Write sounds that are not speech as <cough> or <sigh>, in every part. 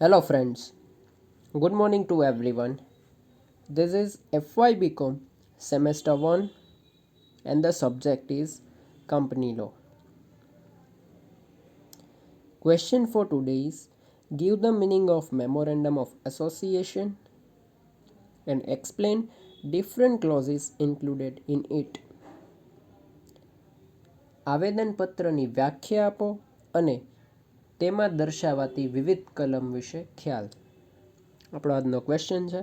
Hello, friends. Good morning to everyone. This is FY BCom semester 1 and the subject is company law. Question for today is give the meaning of memorandum of association and explain different clauses included in it. આવેદનપત્રની વ્યાખ્યા આપો અને તેમાં દર્શાવાતી વિવિધ કલમ વિશે ખ્યાલ. આપણો આજનો ક્વેશ્ચન છે.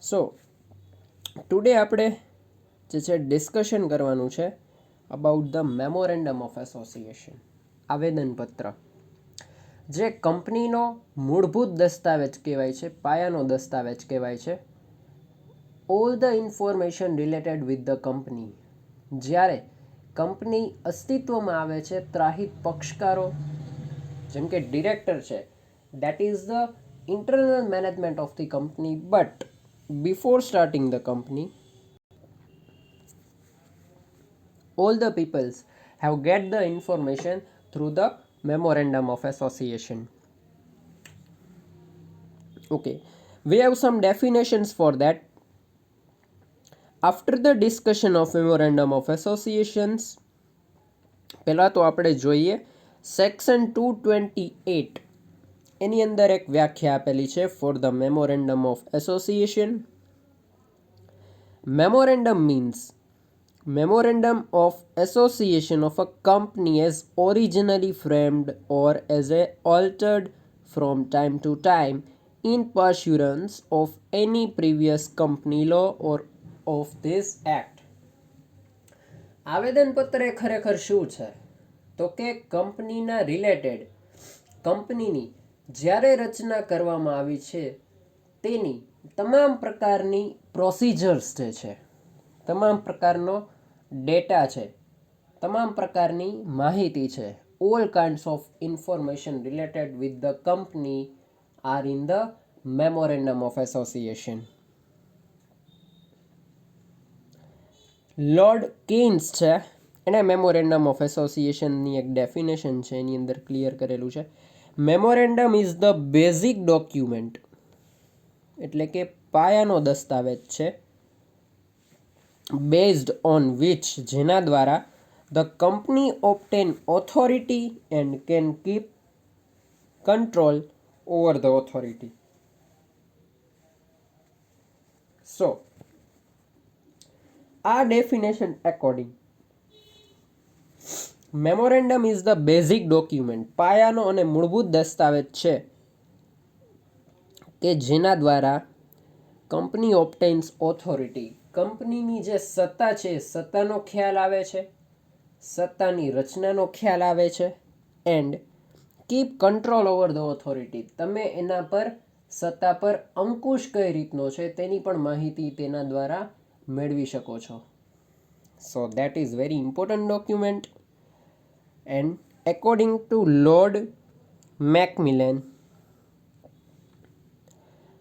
સો ટુડે આપણે જે છે ડિસ્કશન કરવાનું છે about the memorandum of association આવેદનપત્ર. જે કંપનીનો મૂળભૂત દસ્તાવેજ કહેવાય છે, પાયાનો દસ્તાવેજ કહેવાય છે. All the information related with the company જ્યારે કંપની અસ્તિત્વમાં આવે છે, ત્રાહિત પક્ષકારો જેમ કે ડિરેક્ટર છે that is the internal management of the company but before starting the company all the peoples have get the information through the memorandum of association okay we have some definitions for that after the discussion of memorandum of associations પહેલાં તો આપણે જોઈએ section two twenty eight એની અંદર એક વ્યાખ્યા આપેલી છે for the memorandum of association memorandum means memorandum of association of a company as originally framed or as a altered from time to time in pursuance of any previous company law or of this act આવેદનપત્ર એ ખરેખર શું છે તો કે કંપનીના related. કંપનીની જ્યારે રચના કરવામાં આવી છે, તેની તમામ પ્રકારની પ્રોસિજર્સ જે છે, તમામ પ્રકારનો ડેટા છે, તમામ પ્રકારની માહિતી છે all kinds of information related with the company are in the memorandum of association Lord Cairns છે એણે મેમોરેન્ડમ ઓફ એસોસિએશનની એક ડેફિનેશન છે, એની અંદર ક્લિયર કરેલું છે. Memorandum is the basic document એટલે કે પાયાનો દસ્તાવેજ છે બેઝડ ઓન વિચ જેના દ્વારા the company obtain authority and can keep control over the authority so આ definition according memorandum is the basic document પાયાનો અને મૂળભૂત દસ્તાવેજ છે કે જેના દ્વારા કંપની ઓપ્ટેન્સ ઓથોરિટી કંપનીની જે સત્તા છે, સત્તાનો ખ્યાલ આવે છે, સત્તાની રચનાનો ખ્યાલ આવે છે and keep control over the authority તમે એના પર, સત્તા પર અંકુશ કઈ રીતનો છે તેની પણ માહિતી તેના દ્વારા મેળવી શકો છો. So that is very important document and according to Lord Macmillan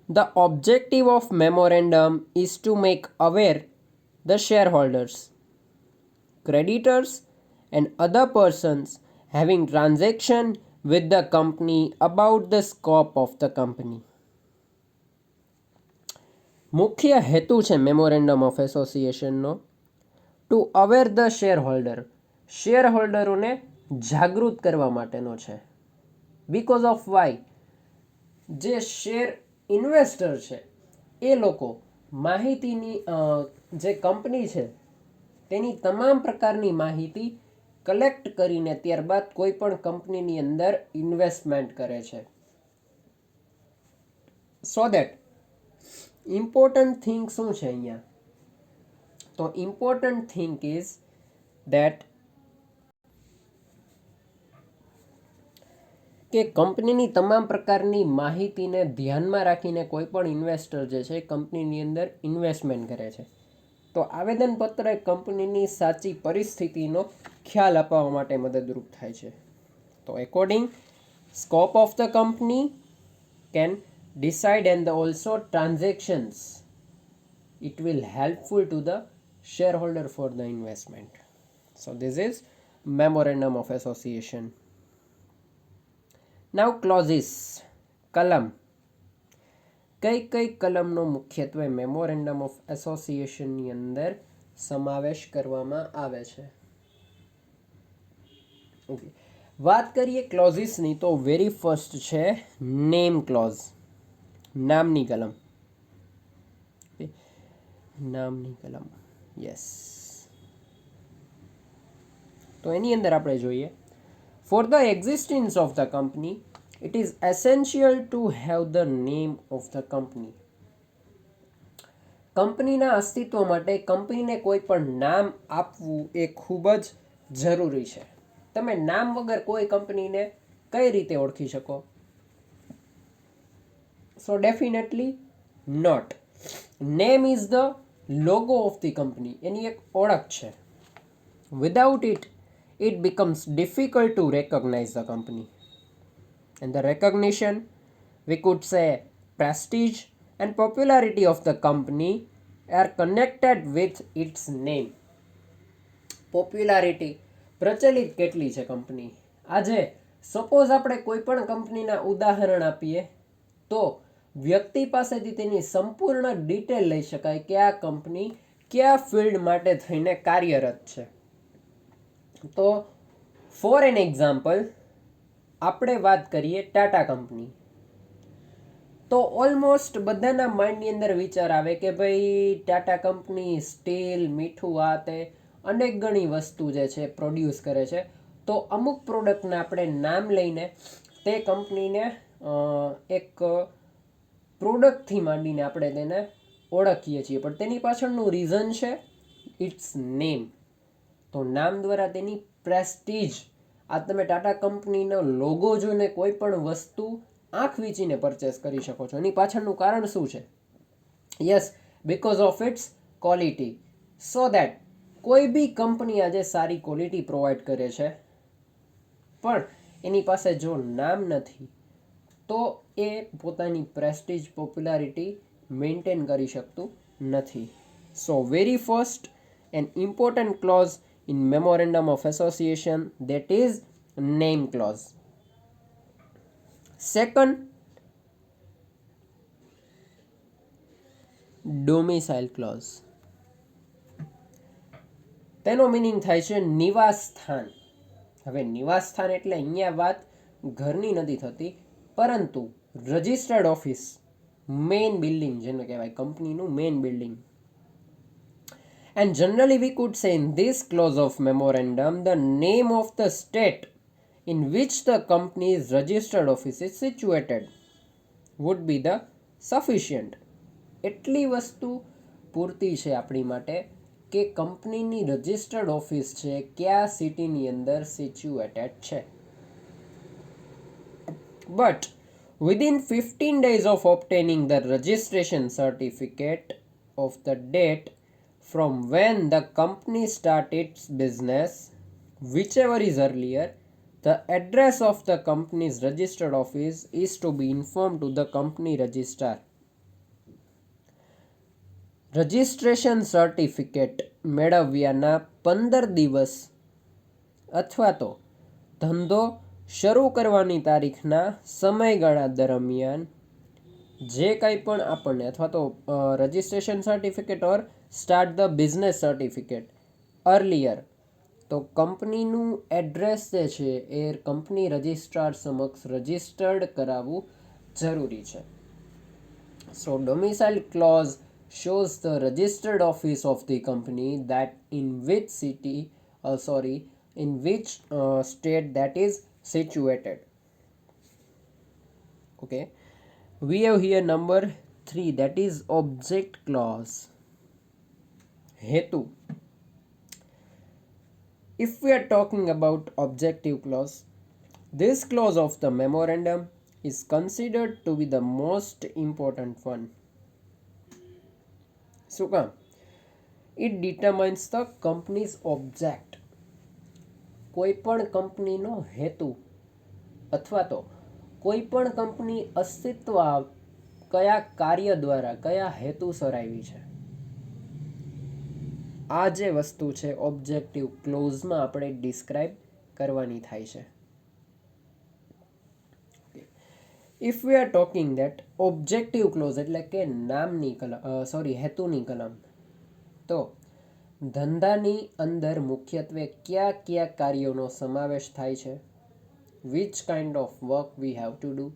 The objective of memorandum is to make aware the shareholders, creditors, and other persons having transaction with the company about the scope of the company. મુખ્ય હેતુ છે memorandum of એસોસિએશનનો to aware the share holder share હોલ્ડરોને જાગૃત કરવા માટેનો છે. Because of why જે share investor છે, એ લોકો માહિતીની જે કંપની છે, તેની તમામ પ્રકારની માહિતી કલેક્ટ કરીને ત્યારબાદ કોઈ પણ કંપનીની અંદર ઇન્વેસ્ટમેન્ટ કરે છે. સો દેટ ઇમ્પોર્ટન્ટ થિંગ શું છે અહીંયા? તો ઇમ્પોર્ટન્ટ થિંગ ઇઝ દેટ કે કંપનીની તમામ પ્રકારની માહિતીને ધ્યાનમાં રાખીને કોઈ પણ ઇન્વેસ્ટર જે છે કંપનીની અંદર ઇન્વેસ્ટમેન્ટ કરે છે. તો આવેદનપત્ર એ કંપનીની સાચી પરિસ્થિતિનો ખ્યાલ અપાવવા માટે મદદરૂપ થાય છે. તો according scope of the company can decide and the also transactions it will helpful to the share holder for the investment so this is memorandum of association Now clauses કલમ. કઈ કઈ કલમનો મુખ્યત્વે મેમોરેન્ડમ ઓફ એસોસિએશનની અંદર સમાવેશ કરવામાં આવે છે? Okay વાત કરીએ ક્લોઝિસની તો વેરી ફર્સ્ટ છે નેમ ક્લોઝ નામની કલમ. નામની કલમ યસ તો એની અંદર આપણે જોઈએ. For the existence of the company it is essential to have the name of the company કંપનીના અસ્તિત્વ માટે કંપનીને કોઈ પણ નામ આપવું એ ખૂબ જ જરૂરી છે. તમે નામ વગર કોઈ કંપનીને કઈ રીતે ઓળખી શકો? So definitely not name is the logo of the company એની એક ઓળખ છે. Without it it becomes difficult to recognize the company. And the recognition, we could say, prestige and popularity of the company are connected with its name. Popularity પ્રચલિત કેટલી છે company આજે suppose આપણે કોઈ પણ કંપનીના ઉદાહરણ આપીએ તો વ્યક્તિ પાસેથી તેની સંપૂર્ણ ડિટેલ લઈ શકાય કે આ કંપની કયા ફિલ્ડ માટે થઈને કાર્યરત છે તો ફોર એન એક્ઝામ્પલ આપણે વાત કરીએ ટાટા કંપની તો ઓલમોસ્ટ બધાના માઇન્ડની અંદર વિચાર આવે કે ભાઈ ટાટા કંપની સ્ટીલ મીઠું આ તે અનેક ઘણી વસ્તુ જે છે પ્રોડ્યુસ કરે છે. તો અમુક પ્રોડક્ટને આપણે નામ લઈને તે કંપનીને એક પ્રોડક્ટથી માંડીને આપણે તેને ઓળખીએ છીએ. પણ તેની પાછળનું રીઝન છે ઇટ્સ નેમ તો નામ દ્વારા તેની પ્રેસ્ટીજ આ તમે ટાટા કંપનીનો લોગો જોઈને કોઈ પણ વસ્તુ આંખ વીંચીને પરચેસ કરી શકો છો. એની પાછળનું કારણ શું છે? Yes because of its quality so that કોઈ બી કંપની આજે સારી ક્વોલિટી પ્રોવાઈડ કરે છે, પણ એની પાસે જો નામ નથી, તો એ પોતાની પ્રેસ્ટીજ પોપ્યુલારિટી મેન્ટેન કરી શકતું નથી. So very first an important clause in memorandum of association, that is name clause. Second, domicile clause. તેનો મિનિંગ થાય છે નિવાસ સ્થાન હવે નિવાસ સ્થાન એટલે અહીંયા વાત ઘરની નથી થતી, પરંતુ રજિસ્ટર્ડ ઓફિસ મેઇન બિલ્ડિંગ જેને કહેવાય કંપનીનું main building And generally, we could say in this clause of memorandum the name of the state in which the company's registered office is situated would be the sufficient. એટલી વસ્તુ પૂરતી છે આપણી માટે કે કંપનીની રજિસ્ટર્ડ ઓફિસ છે કયા સિટીની અંદર સિચ્યુએટેડ છે but within 15 days of obtaining the registration certificate of the date from when the company started its business whichever is earlier the address of the company's registered office is to be informed to the company registrar registration certificate મેળવ્યાના પંદર દિવસ અથવા તો ધંધો શરૂ કરવાની તારીખના સમયગાળા દરમિયાન જે કંઈ પણ આપણને અથવા તો registration certificate or start the business certificate earlier તો કંપનીનું એડ્રેસ જે છે એ કંપની રજિસ્ટ્રાર સમક્ષ રજિસ્ટર્ડ કરાવવું જરૂરી છે so domicile clause shows the registered office of the company that in which city uh, sorry in which uh, state that is situated okay we have here number 3 that is hetu if we are talking about objective clause this clause of the memorandum is considered to be the most important one શું કામ it determines the company's object કોઈ પણ કંપનીનો હેતુ અથવા તો કોઈ પણ કંપની અસ્તિત્વ કયા કાર્ય દ્વારા કયા હેતુસર આવી છે આ જે વસ્તુ છે ઓબ્જેક્ટિવ ક્લોઝમાં આપણે ડિસ્ક્રાઇબ કરવાની થાય છે. If we are talking that objective clause એટલે કે નામની કલમ સોરી હેતુની કલમ, તો ધંધાની અંદર મુખ્યત્વે કયા કયા કાર્યોનો સમાવેશ થાય છે? Which kind of work we have to do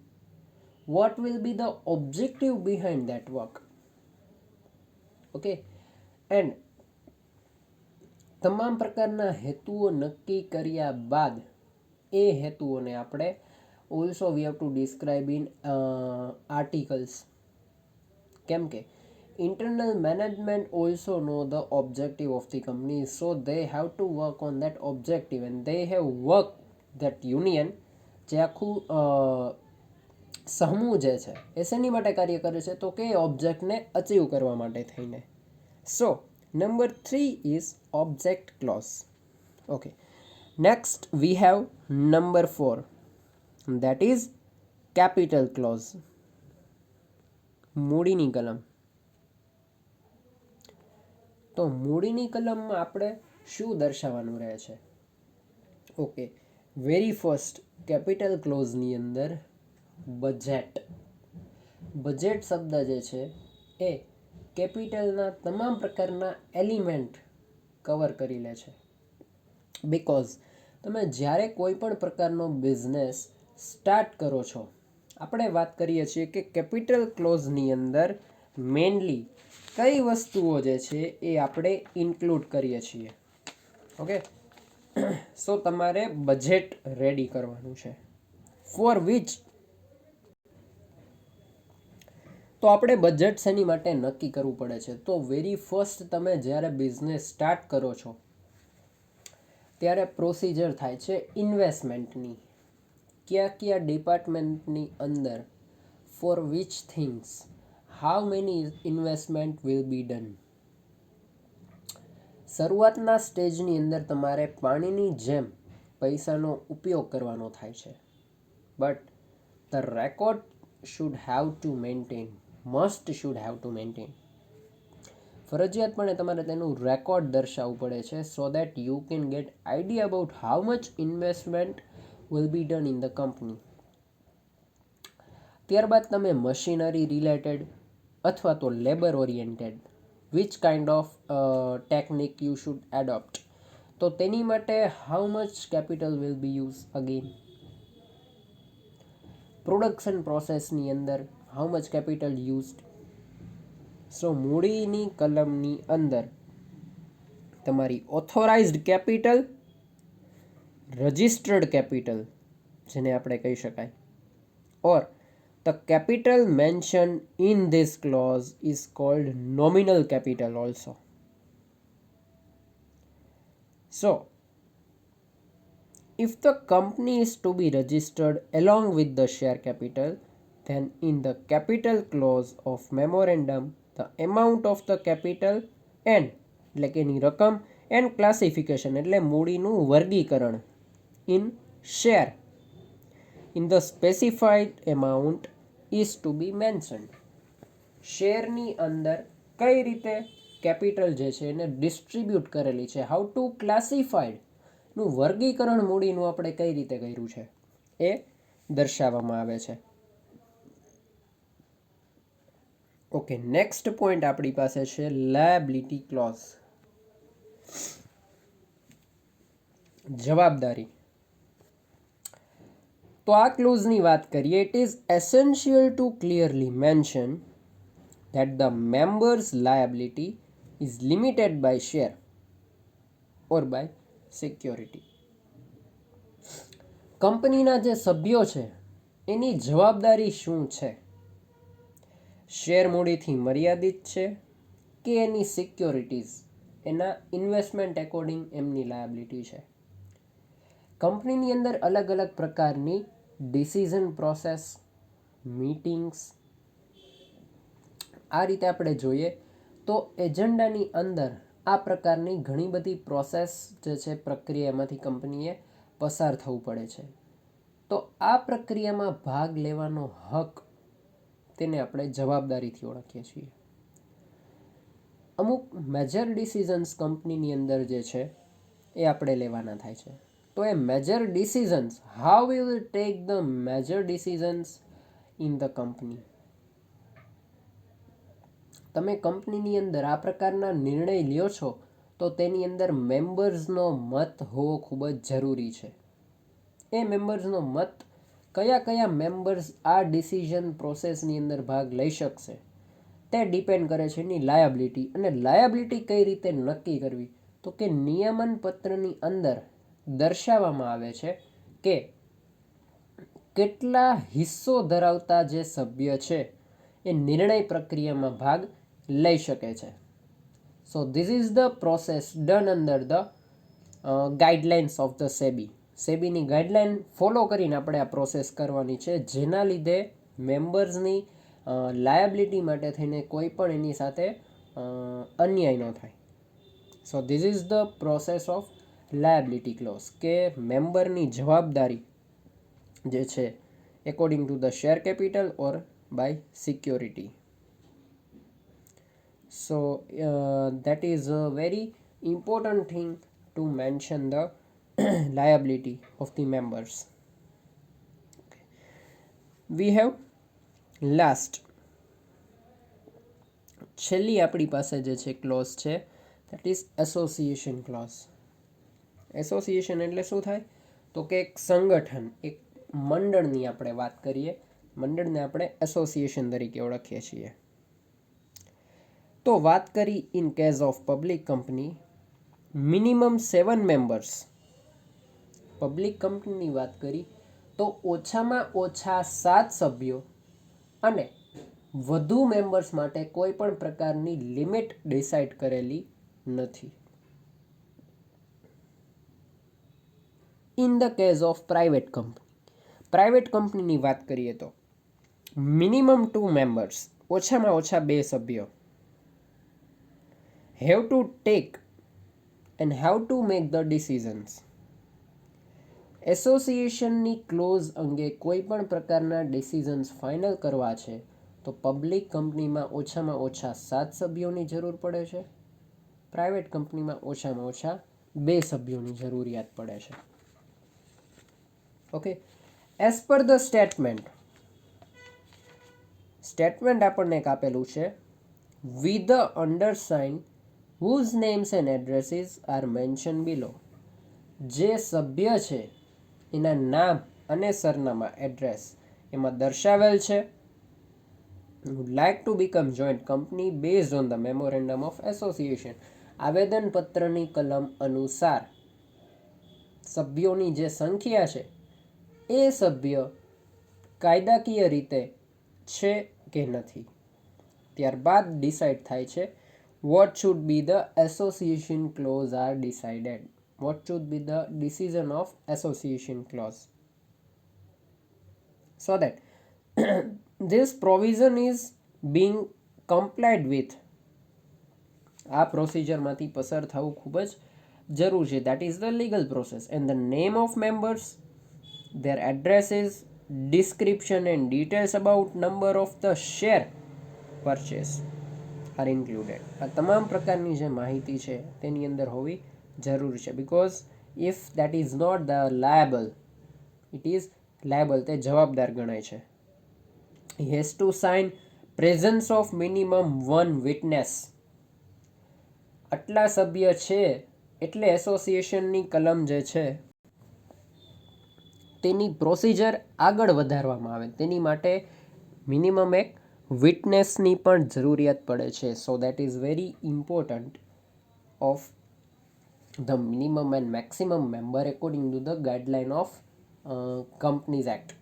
what will be the objective behind that work okay and તમામ પ્રકારના હેતુઓ નક્કી કર્યા બાદ એ હેતુઓને આપણે also we have to describe in articles કેમ કે internal management also know the objective of the company so they have to work on that objective and they have worked that union જે આખું સમૂહ જે છે એ શેની માટે કાર્ય કરે છે તો કે ઓબ્જેક્ટને અચીવ કરવા માટે થઈને so number three is object clause okay next we have number four that is capital clause મૂડીની કલમ. તો મૂડીની કલમમાં આપણે શું દર્શાવવાનું રહે છે? ઓકે વેરી ફર્સ્ટ કેપિટલ ક્લોઝની અંદર બજેટ બજેટ શબ્દ જે છે એ કેપિટલના તમામ પ્રકારના એલિમેન્ટ કવર કરી લે છે. બિકોઝ તમે જ્યારે કોઈ પણ પ્રકારનો બિઝનેસ સ્ટાર્ટ કરો છો, આપણે વાત કરીએ છીએ કે કેપિટલ ક્લોઝની અંદર મેઇનલી કઈ વસ્તુઓ જે છે એ આપણે ઇન્ક્લુડ કરીએ છીએ. ઓકે સો તમારે બજેટ રેડી કરવાનું છે. ફોર વિચ તો આપણે બજેટ શેની માટે નક્કી કરવું પડે છે? તો વેરી ફર્સ્ટ તમે જ્યારે બિઝનેસ સ્ટાર્ટ કરો છો, ત્યારે પ્રોસિજર થાય છે ઇન્વેસ્ટમેન્ટની કયા કયા ડિપાર્ટમેન્ટની અંદર for which things how many investment will be done શરૂઆતના સ્ટેજની અંદર તમારે પાણીની જેમ પૈસાનો ઉપયોગ કરવાનો થાય છે. But the record should have to maintain must should have to maintain ફરજિયાતપણે તમારે તેનું રેકોર્ડ દર્શાવવું પડે છે so that you can get idea about how much investment will be done in the company ત્યારબાદ તમે મશીનરી રિલેટેડ અથવા તો labour oriented which kind of technique you should adopt તો તેની માટે how much capital will be use again production પ્રોસેસની અંદર how much capital used so મૂડીની કલમની અંદર તમારી ઓથોરાઇઝડ કેપિટલ રજિસ્ટર્ડ કેપિટલ જેને આપણે કહી શકાય. Or the capital mention in this clause is called nominal capital also so if the company is to be registered along with the share capital then in the capital clause of memorandum, the amount of the capital and એટલે કે એની રકમ and classification એટલે મૂડીનું વર્ગીકરણ. In share in the specified amount is to be mentioned શેરની અંદર કઈ રીતે capital જે છે એને ડિસ્ટ્રીબ્યુટ કરેલી છે? હાઉ ટુ ક્લાસિફાઈડનું વર્ગીકરણ મૂડીનું આપણે કઈ રીતે કર્યું છે? એ દર્શાવવામાં આવે છે. ઓકે નેક્સ્ટ પોઈન્ટ આપણી પાસે છે લાયબિલિટી ક્લોઝ જવાબદારી. તો આ ક્લોઝની વાત કરીએ it is essential to clearly mention that the member's liability is limited by share or by security. કંપનીના જે સભ્યો છે, એની જવાબદારી શું છે? શેર મૂડીથી મર્યાદિત છે કે એની સિક્યોરિટીઝ, એના ઇન્વેસ્ટમેન્ટ એકોર્ડિંગ એમની લાયબિલિટી છે. કંપનીની અંદર અલગ અલગ પ્રકારની ડિસિઝન પ્રોસેસ, મીટિંગ્સ, આ રીતે આપણે જોઈએ તો એજન્ડાની અંદર આ પ્રકારની ઘણી બધી પ્રોસેસ જે છે પ્રક્રિયામાંથી કંપનીએ પસાર થવું પડે છે. તો આ પ્રક્રિયામાં ભાગ લેવાનો હક તેને આપણે જવાબદારીથી ઓળખીએ છીએ. અમુક મેજર ડિસિઝન્સ કંપનીની અંદર જે છે, એ આપણે લેવાના થાય છે. તો એ major decisions how will take the major decisions in the company તમે કંપનીની અંદર આ પ્રકારના નિર્ણય લ્યો છો, તો તેની અંદર મેમ્બર્સનો મત હોવો ખૂબ જ જરૂરી છે. એ મેમ્બર્સનો મત કયા કયા મેમ્બર્સ આ ડિસિઝન પ્રોસેસની અંદર ભાગ લઈ શકશે? તે ડિપેન્ડ કરે છે એની લાયાબિલિટી અને લાયાબિલિટી કઈ રીતે નક્કી કરવી? તો કે નિયમન પત્રની અંદર દર્શાવવામાં આવે છે કે કેટલા હિસ્સો ધરાવતા જે સભ્ય છે એ નિર્ણય પ્રક્રિયામાં ભાગ લઈ શકે છે. So this is the process done under the guidelines of the SEBI સેબીની guideline follow કરીને આપણે આ પ્રોસેસ કરવાની છે. જેના લીધે મેમ્બર્સની લાયબિલિટી માટે થઈને કોઈ પણ એની સાથે અન્યાય ન થાય. So this is the process of liability clause કે મેમ્બરની જવાબદારી જે છે according to the share capital or by security so that is a very important thing to mention the <clears throat> liability of the members. We have last. છેલ્લી આપણી પાસે જે છે ક્લોઝ છે that is association clause association એટલે શું થાય? તો કે એક સંગઠન, એક મંડળની આપણે વાત કરીએ. મંડળને આપણે એસોસિએશન તરીકે ઓળખીએ છીએ. તો વાત કરી in case of public company minimum seven members public કંપનીની વાત કરી, તો ઓછામાં ઓછા સાત સભ્યો અને વધુ મેમ્બર્સ માટે કોઈ પણ પ્રકારની લિમિટ ડિસાઇડ કરેલી નથી. In the case of private company private કંપનીની વાત કરીએ તો મિનિમમ ટુ મેમ્બર્સ ઓછામાં ઓછા બે સભ્યો have to take and have to make the decisions એસોસિએશનની close અંગે કોઈ પણ પ્રકારના ડિસિઝન્સ ફાઇનલ કરવા છે, તો પબ્લિક કંપનીમાં ઓછામાં ઓછા સાત સભ્યોની જરૂર પડે છે. પ્રાઇવેટ કંપનીમાં ઓછામાં ઓછા બે સભ્યોની જરૂરિયાત પડે છે. Okay, as per the statement. Statement આપણને એક આપેલું છે, with the undersigned, whose names and addresses are mentioned below. જે સભ્ય છે એના નામ અને સરનામા એડ્રેસ એમાં દર્શાવેલ છે. Would like to become joint company base on the memorandum of association આવેદનપત્રની કલમ અનુસાર સભ્યોની જે સંખ્યા છે, એ સભ્ય કાયદાકીય રીતે છે કે નથી. ત્યારબાદ ડિસાઇડ થાય છે what should be the association clause are decided what should be the decision of association clause so that this provision is being complied with આ પ્રોસિજરમાંથી પસાર થવું ખૂબ જ જરૂર છે that is the legal process and the name of members their addresses description and details about number of the share purchase are included આ તમામ પ્રકારની જે માહિતી છે તેની અંદર હોવી જરૂરી છે. Because if that is not the liable it is liable તે જવાબદાર ગણાય છે. Has to sign presence of minimum one witness આટલા સભ્ય છે એટલે એસોસિએશનની કલમ જે છે, તેની પ્રોસિજર આગળ વધારવામાં આવે. તેની માટે મિનિમમ એક વિટનેસની પણ જરૂરિયાત પડે છે. So that is very important of the minimum and maximum member according to the guideline of uh, companies act.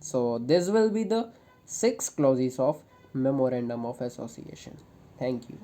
So this will be the six clauses of memorandum of association. Thank you.